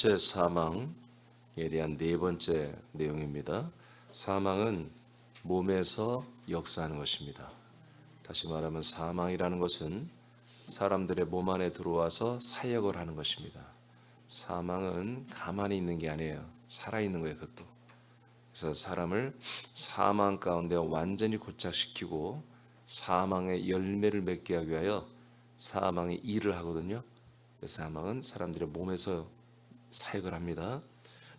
육체 사망에 대한 네 번째 내용입니다. 사망은 몸에서 역사하는 것입니다. 다시 말하면 사망이라는 것은 사람들의 몸 안에 들어와서 사역을 하는 것입니다. 사망은 가만히 있는 게 아니에요. 살아 있는 거예요, 그것도. 그래서 사람을 사망 가운데 완전히 고착시키고 사망의 열매를 맺게 하기 위하여 사망의 일을 하거든요. 사망은 사람들의 몸에서 사역을 합니다.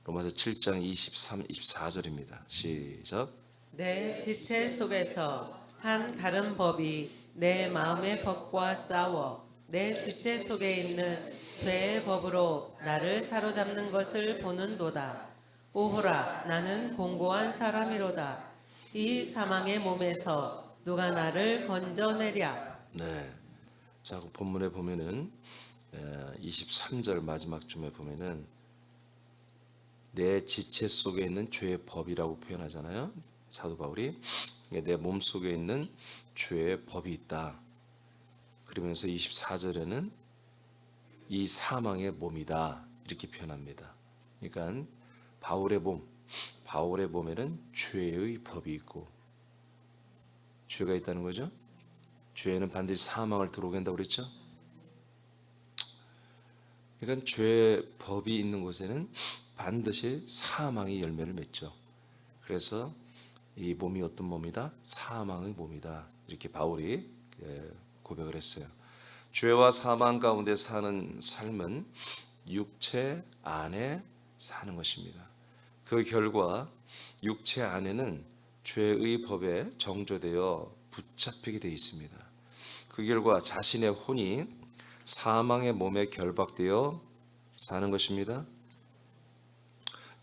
로마서 7장 23, 24절입니다. 시작. 내 지체 속에서 한 다른 법이 내 마음의 법과 싸워 내 지체 속에 있는 죄의 법으로 나를 사로잡는 것을 보는도다. 오호라 나는 공고한 사람이로다. 이 사망의 몸에서 누가 나를 건져내랴. 네. 자, 그 본문에 보면은 23절 마지막 쯤에 보면은 내 지체 속에 있는 죄의 법이라고 표현하잖아요. 사도 바울이 내 몸 속에 있는 죄의 법이 있다. 그러면서 24절에는 이 사망의 몸이다 이렇게 표현합니다. 그러니까 바울의 몸, 바울의 몸에는 죄의 법이 있고 죄가 있다는 거죠. 죄는 반드시 사망을 들어오게 한다고 그랬죠. 그러니까 죄 법이 있는 곳에는 반드시 사망의 열매를 맺죠. 그래서 이 몸이 어떤 몸이다? 사망의 몸이다. 이렇게 바울이 예, 고백을 했어요. 죄와 사망 가운데 사는 삶은 육체 안에 사는 것입니다. 그 결과 육체 안에는 죄의 법에 정조되어 붙잡히게 되어 있습니다. 그 결과 자신의 혼이 사망의 몸에 결박되어 사는 것입니다.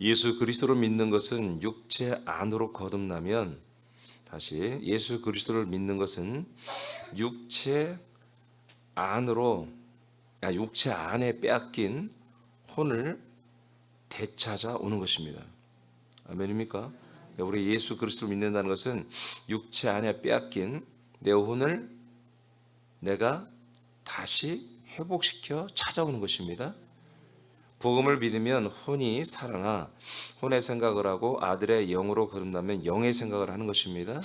예수 그리스도를 믿는 것은 육체 안으로 거듭나면 다시 예수 그리스도를 믿는 것은 육체 안으로 아, 육체 안에 빼앗긴 혼을 되찾아 오는 것입니다. 아멘입니까? 우리 예수 그리스도를 믿는다는 것은 육체 안에 빼앗긴 내 혼을 내가 다시 회복시켜 찾아오는 것입니다. 복음을 믿으면 혼이 살아나 혼의 생각을 하고 아들의 영으로 거듭나면 영의 생각을 하는 것입니다.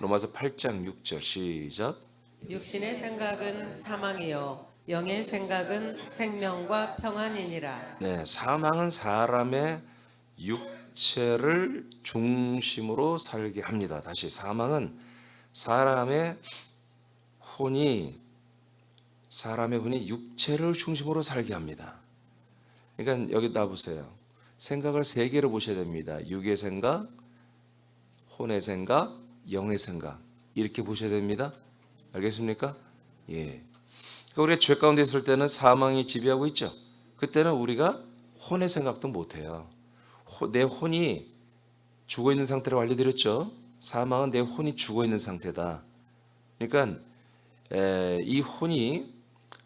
로마서 8장 6절 시작. 육신의 생각은 사망이요 영의 생각은 생명과 평안이니라. 네, 사망은 사람의 육체를 중심으로 살게 합니다. 다시 사망은 사람의 혼이 사람의 혼이 육체를 중심으로 살게 합니다. 그러니까 여기 나 보세요. 생각을 세 개로 보셔야 됩니다. 육의 생각, 혼의 생각, 영의 생각 이렇게 보셔야 됩니다. 알겠습니까? 예. 그러니까 우리가 죄 가운데 있을 때는 사망이 지배하고 있죠. 그때는 우리가 혼의 생각도 못 해요. 내 혼이 죽어 있는 상태라고 알려드렸죠. 사망은 내 혼이 죽어 있는 상태다. 그러니까 에, 이 혼이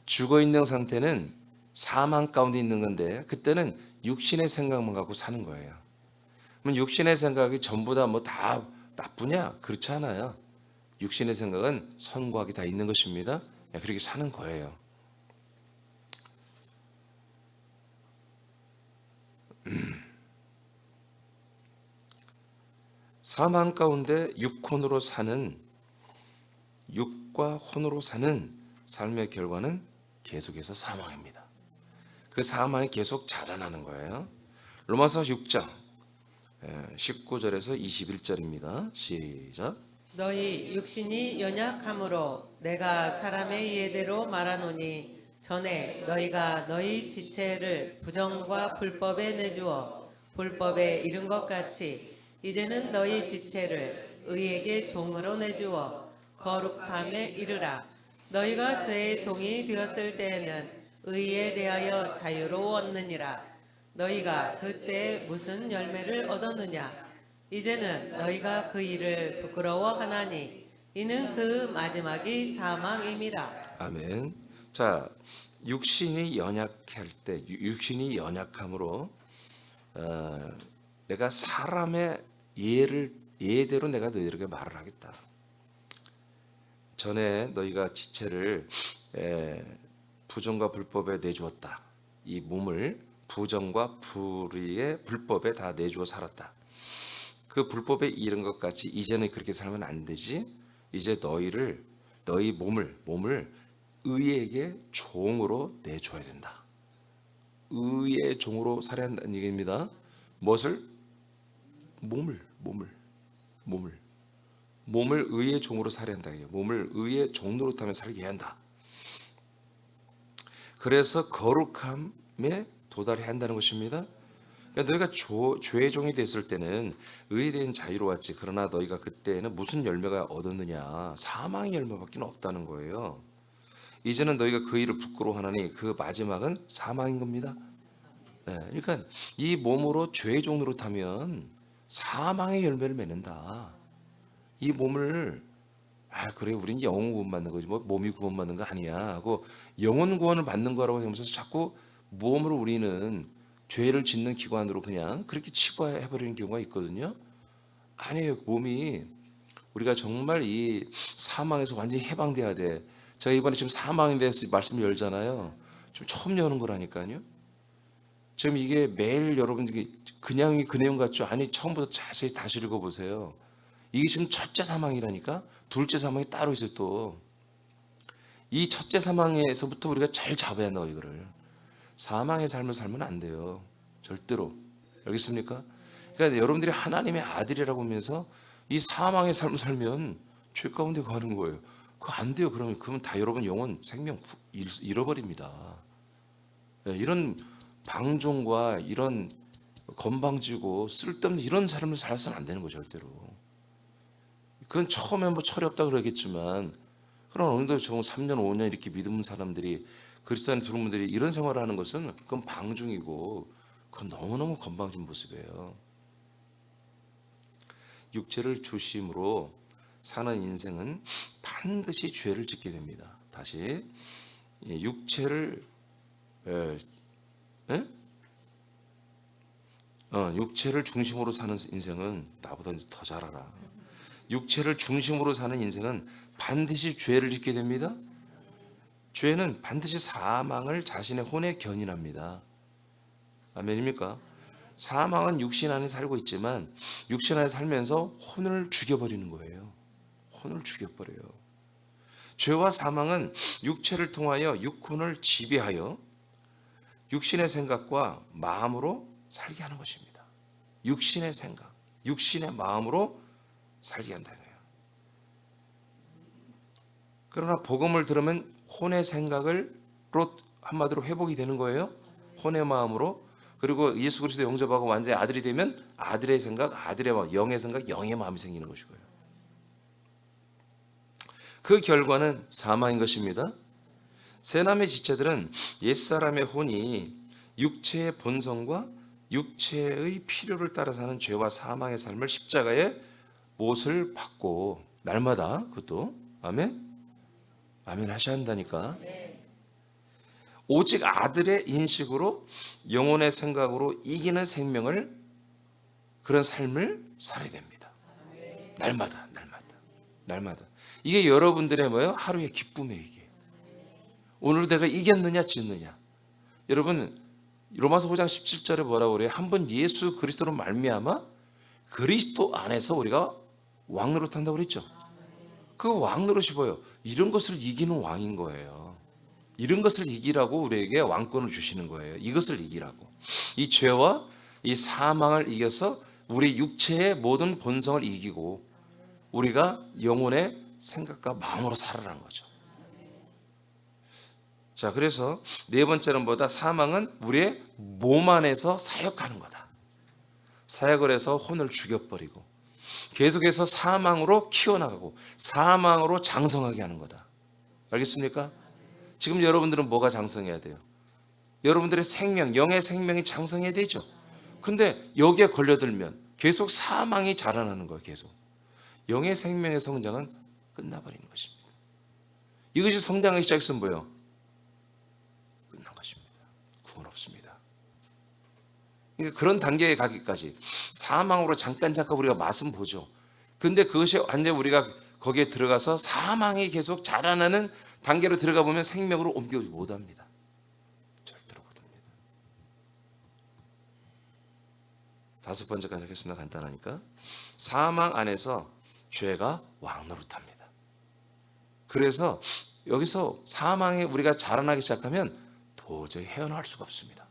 죽어 있는 상태는 사망 가운데 있는 건데 그때는 육신의 생각만 갖고 사는 거예요. 그럼 육신의 생각이 전부 다 뭐 다 나쁘냐? 그렇지 않아요. 육신의 생각은 선과 악이 다 있는 것입니다. 예, 그렇게 사는 거예요. 음. 사망 가운데 육혼으로 사는 육과 혼으로 사는 삶의 결과는 계속해서 사망입니다. 그 사망이 계속 자라나는 거예요. 로마서 6장 19절에서 21절입니다. 시작. 너희 육신이 연약함으로 내가 사람의 예대로 말하노니 전에 너희가 너희 지체를 부정과 불법에 내주어 불법에 이른 것 같이 이제는 너희 지체를 의에게 종으로 내주어 거룩함에 이르라 너희가 죄의 종이 되었을 때에는 의에 대하여 자유로웠느니라 너희가 그때 무슨 열매를 얻었느냐 이제는 너희가 그 일을 부끄러워하나니 이는 그 마지막이 사망임이라. 아멘. 자, 육신이 연약할 때, 유- 육신이 연약함으로 어, 내가 사람의 예를 예대로 내가 너희들에게 말을 하겠다. 전에 너희가 지체를 에, 부정과 불법에 내주었다. 이 몸을 부정과 불의의 불법에 다 내주어 살았다. 그 불법에 이른 것 같이 이제는 그렇게 살면 안 되지. 이제 너희를 너희 몸을 몸을 의에게 종으로 내줘야 된다. 의의 종으로 살아야 한다는 얘기입니다. 무엇을? 몸을 몸을 몸을 몸을 의의 종으로 살아야 한다. 몸을 의의 종으로 타면 살게 해야 한다. 그래서 거룩함에 도달해야 한다는 것입니다. 그러니까 너희가 조, 죄의 종이 됐을 때는 의에 대한 자유로웠지. 그러나 너희가 그때는 무슨 열매가 얻었느냐? 사망의 열매밖에 없다는 거예요. 이제는 너희가 그 일을 부끄러워하느니 그 마지막은 사망인 겁니다. 예, 그러니까 이 몸으로 죄의 종으로 타면 사망의 열매를 맺는다. 이 몸을 아 그래 우린 영혼 구원 받는 거지 뭐 몸이 구원 받는 거 아니야 하고 영혼 구원을 받는 거라고 하면서 자꾸 몸으로 우리는 죄를 짓는 기관으로 그냥 그렇게 치부해 버리는 경우가 있거든요. 아니에요 몸이 우리가 정말 이 사망에서 완전히 해방돼야 돼. 제가 이번에 지금 사망에 대해서 말씀 열잖아요. 좀 처음 여는 거라니까요. 지금 이게 매일 여러분들이 그냥 그 내용 같죠? 아니 처음부터 자세히 다시 읽어보세요. 이게 지금 첫째 사망이라니까 둘째 사망이 따로 있어요 또. 이 첫째 사망에서부터 우리가 잘 잡아야 한다 이거를. 사망의 삶을 살면 안 돼요. 절대로. 알겠습니까? 그러니까 여러분들이 하나님의 아들이라고 하면서 이 사망의 삶을 살면 죄 가운데 가는 거예요. 그거 안 돼요. 그러면 그러면 다 여러분 영혼 생명 잃- 잃어버립니다. 네, 이런 방종과 이런 건방지고 쓸데없는 이런 삶을 살아서는 안 되는 거죠 절대로. 그건 처음에 뭐 철이 없다 그러겠지만 그런 어느 정도 정 3년 5년 이렇게 믿는 사람들이 그리스도인 두른 분들이 이런 생활을 하는 것은 그건 방종이고 그건 너무너무 건방진 모습이에요. 육체를 중심으로 사는 인생은 반드시 죄를 짓게 됩니다. 다시 예, 육체를 에, 에? 어, 육체를 중심으로 사는 인생은 나보다 더 잘 알아. 육체를 중심으로 사는 인생은 반드시 죄를 짓게 됩니다. 죄는 반드시 사망을 자신의 혼에 견인합니다. 아멘입니까? 사망은 육신 안에 살고 있지만 육신 안에 살면서 혼을 죽여버리는 거예요. 혼을 죽여버려요. 죄와 사망은 육체를 통하여 육혼을 지배하여 육신의 생각과 마음으로 살게 하는 것입니다. 육신의 생각, 육신의 마음으로 살게 한다는 거예요. 그러나 복음을 들으면 혼의 생각을 로 한마디로 회복이 되는 거예요. 혼의 마음으로 그리고 예수 그리스도 영접하고 완전히 아들이 되면 아들의 생각, 아들의 마음, 영의 생각, 영의 마음이 생기는 것이고요. 그 결과는 사망인 것입니다. 세남의 지체들은 옛사람의 혼이 육체의 본성과 육체의 필요를 따라 사는 죄와 사망의 삶을 십자가에 못을 받고 날마다 그것도 아멘? 아멘 하셔야 한다니까. 오직 아들의 인식으로 영혼의 생각으로 이기는 생명을 그런 삶을 살아야 됩니다. 날마다 날마다 날마다. 이게 여러분들의 뭐예요? 하루의 기쁨이에요 이게. 오늘 내가 이겼느냐 짓느냐. 여러분 로마서 5장 17절에 뭐라고 그래요? 한 번 예수 그리스도로 말미암아 그리스도 안에서 우리가 왕 노릇 한다고 그랬죠. 그 왕 노릇이 뭐예요? 이런 것을 이기는 왕인 거예요. 이런 것을 이기라고 우리에게 왕권을 주시는 거예요. 이것을 이기라고. 이 죄와 이 사망을 이겨서 우리 육체의 모든 본성을 이기고 우리가 영혼의 생각과 마음으로 살아라는 거죠. 자, 그래서 네 번째는 뭐다? 사망은 우리의 몸 안에서 사역하는 거다. 사역을 해서 혼을 죽여버리고 계속해서 사망으로 키워나가고 사망으로 장성하게 하는 거다. 알겠습니까? 지금 여러분들은 뭐가 장성해야 돼요? 여러분들의 생명, 영의 생명이 장성해야 되죠. 근데 여기에 걸려들면 계속 사망이 자라나는 거예요, 계속. 영의 생명의 성장은 끝나버리는 것입니다. 이것이 성장하기 시작했으면 뭐예요? 끝난 것입니다. 구원 없습니다. 그러니까 그런 단계에 가기까지 사망으로 잠깐 잠깐 우리가 맛은 보죠. 근데 그것이 완전 우리가 거기에 들어가서 사망이 계속 자라나는 단계로 들어가 보면 생명으로 옮겨오지 못합니다. 절대로 못합니다. 다섯 번째까지 하겠습니다. 간단하니까 사망 안에서 죄가 왕노릇합니다. 그래서 여기서 사망에 우리가 자라나기 시작하면 도저히 헤어나올 수가 없습니다.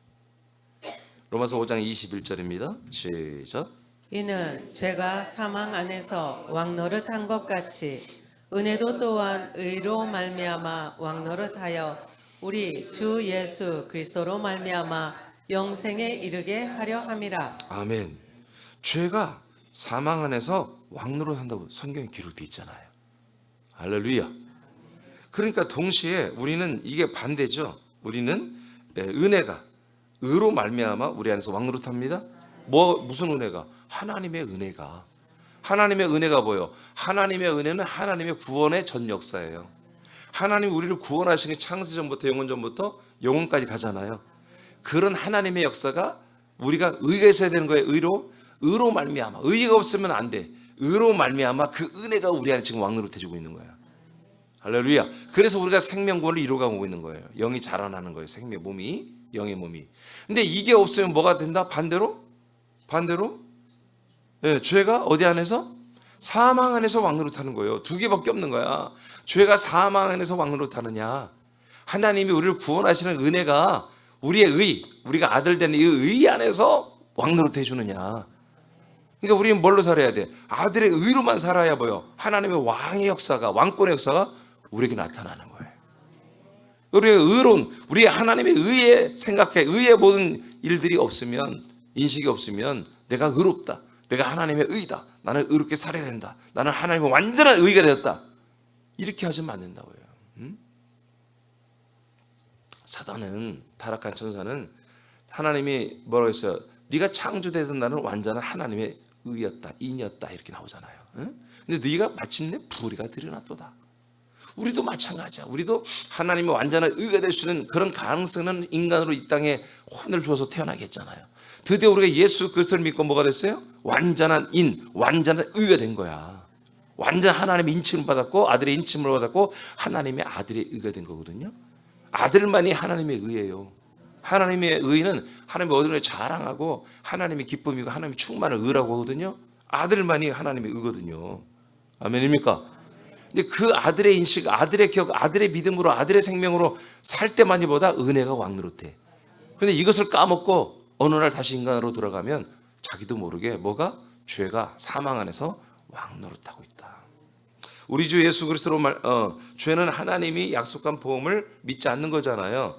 로마서 5장 21절입니다. 시작. 이는 죄가 사망 안에서 왕노릇한 것 같이 은혜도 또한 의로 말미암아 왕노릇하여 우리 주 예수 그리스도로 말미암아 영생에 이르게 하려 함이라. 아멘. 죄가 사망 안에서 왕노릇 한다고 성경에 기록되어 있잖아요. 할렐루야. 그러니까 동시에 우리는 이게 반대죠. 우리는 예, 은혜가 의로 말미암아 우리 안에서 왕노릇합니다. 뭐 무슨 은혜가? 하나님의 은혜가. 하나님의 은혜가 뭐요? 하나님의 은혜는 하나님의 구원의 전 역사예요. 하나님 우리를 구원하신 게 창세 전부터 영원 전부터 영원까지 가잖아요. 그런 하나님의 역사가 우리가 의가 있어야 되는 거예요. 의로 의로 말미암아 의가 없으면 안 돼. 의로 말미암아 그 은혜가 우리 안에 지금 왕노릇 해주고 있는 거야. 할렐루야. 그래서 우리가 생명구원을 이루어가고 있는 거예요. 영이 자라나는 거예요. 생명 몸이 영의 몸이. 근데 이게 없으면 뭐가 된다? 반대로 반대로 예, 죄가 어디 안에서 사망 안에서 왕노릇하는 거예요. 두 개밖에 없는 거야. 죄가 사망 안에서 왕노릇하느냐? 하나님이 우리를 구원하시는 은혜가 우리의 의, 우리가 아들 되는 이 의 안에서 왕노릇 해주느냐? 그러니까 우리는 뭘로 살아야 돼? 아들의 의로만 살아야 뭐요? 하나님의 왕의 역사가 왕권의 역사가 우리에게 나타나는 거예요. 우리의 의로운 우리 하나님의 의에 생각해 의의 모든 일들이 없으면 인식이 없으면 내가 의롭다. 내가 하나님의 의다. 나는 의롭게 살아야 된다. 나는 하나님의 완전한 의가 되었다. 이렇게 하시면 안 된다고요. 음? 사단은 타락한 천사는 하나님이 뭐라고 했어요? 네가 창조되던 나는 완전한 하나님의 의였다, 인이었다 이렇게 나오잖아요. 응? 근데 네가 마침내 불의가 드러났도다. 우리도 마찬가지야. 우리도 하나님의 완전한 의가 될 수 있는 그런 가능성은 인간으로 이 땅에 혼을 주어서 태어나겠잖아요. 드디어 우리가 예수 그리스도를 믿고 뭐가 됐어요? 완전한 인, 완전한 의가 된 거야. 완전 하나님의 인침을 받았고 아들의 인침을 받았고 하나님의 아들의 의가 된 거거든요. 아들만이 하나님의 의예요. 하나님의 의는 하나님의 어른을 자랑하고 하나님의 기쁨이고 하나님의 충만을 의라고 하거든요. 아들만이 하나님의 의거든요. 아멘입니까? 근데 그 아들의 인식, 아들의 기억, 아들의 믿음으로 아들의 생명으로 살 때만이보다 은혜가 왕노릇해. 근데 이것을 까먹고 어느 날 다시 인간으로 돌아가면 자기도 모르게 뭐가 죄가 사망 안에서 왕노릇하고 있다. 우리 주 예수 그리스도로 말, 어, 죄는 하나님이 약속한 보험을 믿지 않는 거잖아요.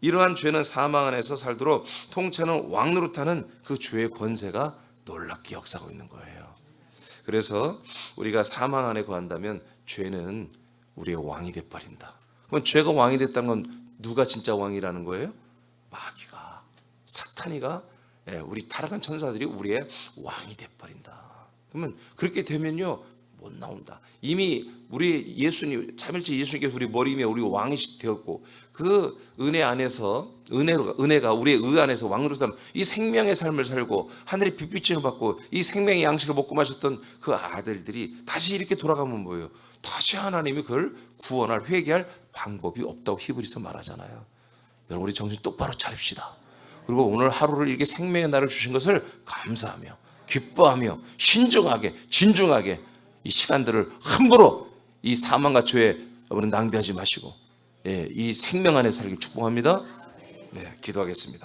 이러한 죄는 사망 안에서 살도록 통째는 왕노릇하는 그 죄의 권세가 놀랍게 역사하고 있는 거예요. 그래서 우리가 사망 안에 거한다면 죄는 우리의 왕이 돼 버린다. 그럼 죄가 왕이 됐다는 건 누가 진짜 왕이라는 거예요? 마귀가 사탄이가 예, 우리 타락한 천사들이 우리의 왕이 돼 버린다. 그러면 그렇게 되면요 못 나온다. 이미 우리 예수님 참일째 예수님께서 우리 머리 위에 우리 왕이 되었고 그 은혜 안에서 은혜로 은혜가 우리의 의 안에서 왕으로 사는 이 생명의 삶을 살고 하늘의 빛비침을 받고 이 생명의 양식을 먹고 마셨던 그 아들들이 다시 이렇게 돌아가면 뭐예요? 다시 하나님이 그걸 구원할 회개할 방법이 없다고 히브리서 말하잖아요. 여러분 우리 정신 똑바로 차립시다. 그리고 오늘 하루를 이렇게 생명의 날을 주신 것을 감사하며 기뻐하며 신중하게 진중하게 이 시간들을 함부로 이 사망과 죄에 여러분 낭비하지 마시고 예, 이 생명 안에 살길 축복합니다. 네, 기도하겠습니다.